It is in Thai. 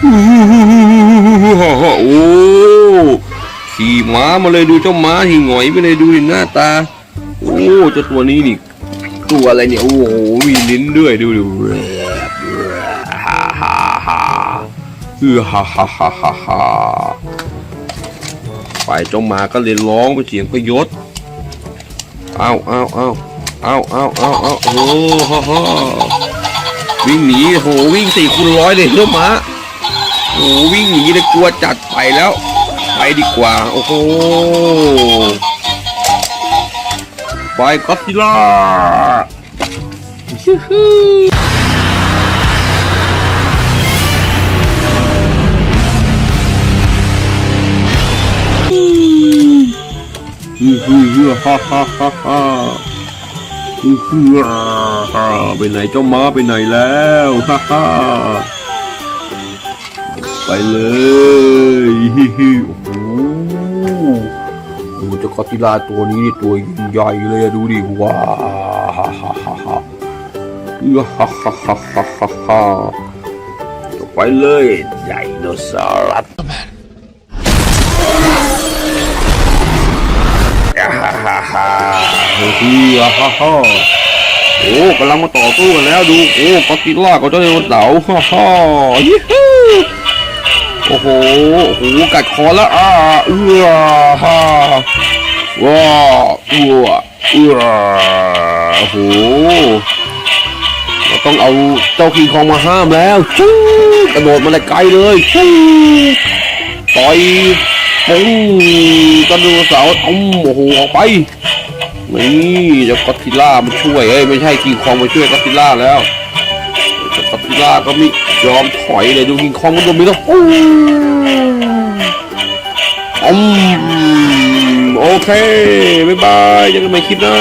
โอ้ขี่ม้ามาเลยดูเจ้าม้าที่หอยไปเลยดูหน้าตา โอ้เจ้าตัวนี้นี่ตัวอะไรเนี่ยโอ้โหมีลิ้นด้วยดูดูฮ่าฮ่าฮ่าฮ่าฮ่าฮ่าฮ่าฮ่าไปเจ้าม้าก็เลยร้องเป็นเสียงพยศเอาเอาเอาเอาเอาเอาเอาโอ้ฮ่าฮ่าวิ่งหนีโหวิ่งสี่คูณร้อยเลยเจ้าม้า โอ้วิ่งหนีเลยกลัวจัดไปแล้ว ไปดีกว่า โอ้โหไปก็อดซิลล่าฮือฮือฮือฮ่าฮ่าฮ่าฮ่าฮือฮือฮ่าไปไหนเจ้าม้าไปไหนแล้วฮ่าฮ่า ไปเลยฮิฮิโอ้โหโอ้เจ้ากอดซิลาตัวนี้นี่ตัวยิ่งใหญ่เลยอะดูดิว้าฮ่าฮ่าฮ่าฮ่าฮ่าฮ่าฮ่าฮ่าฮ่าฮ่าไปเลยไดโนเสาร์ฮ่าฮ่าฮ่าเฮ้ยฮ่าฮ่าฮ่าโอ้กำลังมาต่อสู้กันแล้วดู โอ้กอดซิล่ากับเจ้าไดโนเสาร์ฮ่าฮ่าฮิฮิ โอ้โห โอ้โห กัดคอแล้วอ่าเอื้อฮ่าว้าอื้อเอื้อโอ้โหเราต้องเอาเจ้าคิงคองมาห้ามแล้วชู้กระโดดมาแต่ไกลเลยชู้ต่อยปุ้งกระโดดเสาตุ้มโอ้โหออกไปนี่เจ้ากอดซิล่ามาช่วยเอ้ยไม่ใช่คิงคองมาช่วยกอดซิล่าแล้ว กัปติล่าก็ไม่ยอมถอยเลยดูกิงคองมันโดนมีแล้วปูอืมโอเค บ๊ายบายเจอกันใหม่คลิปหน้า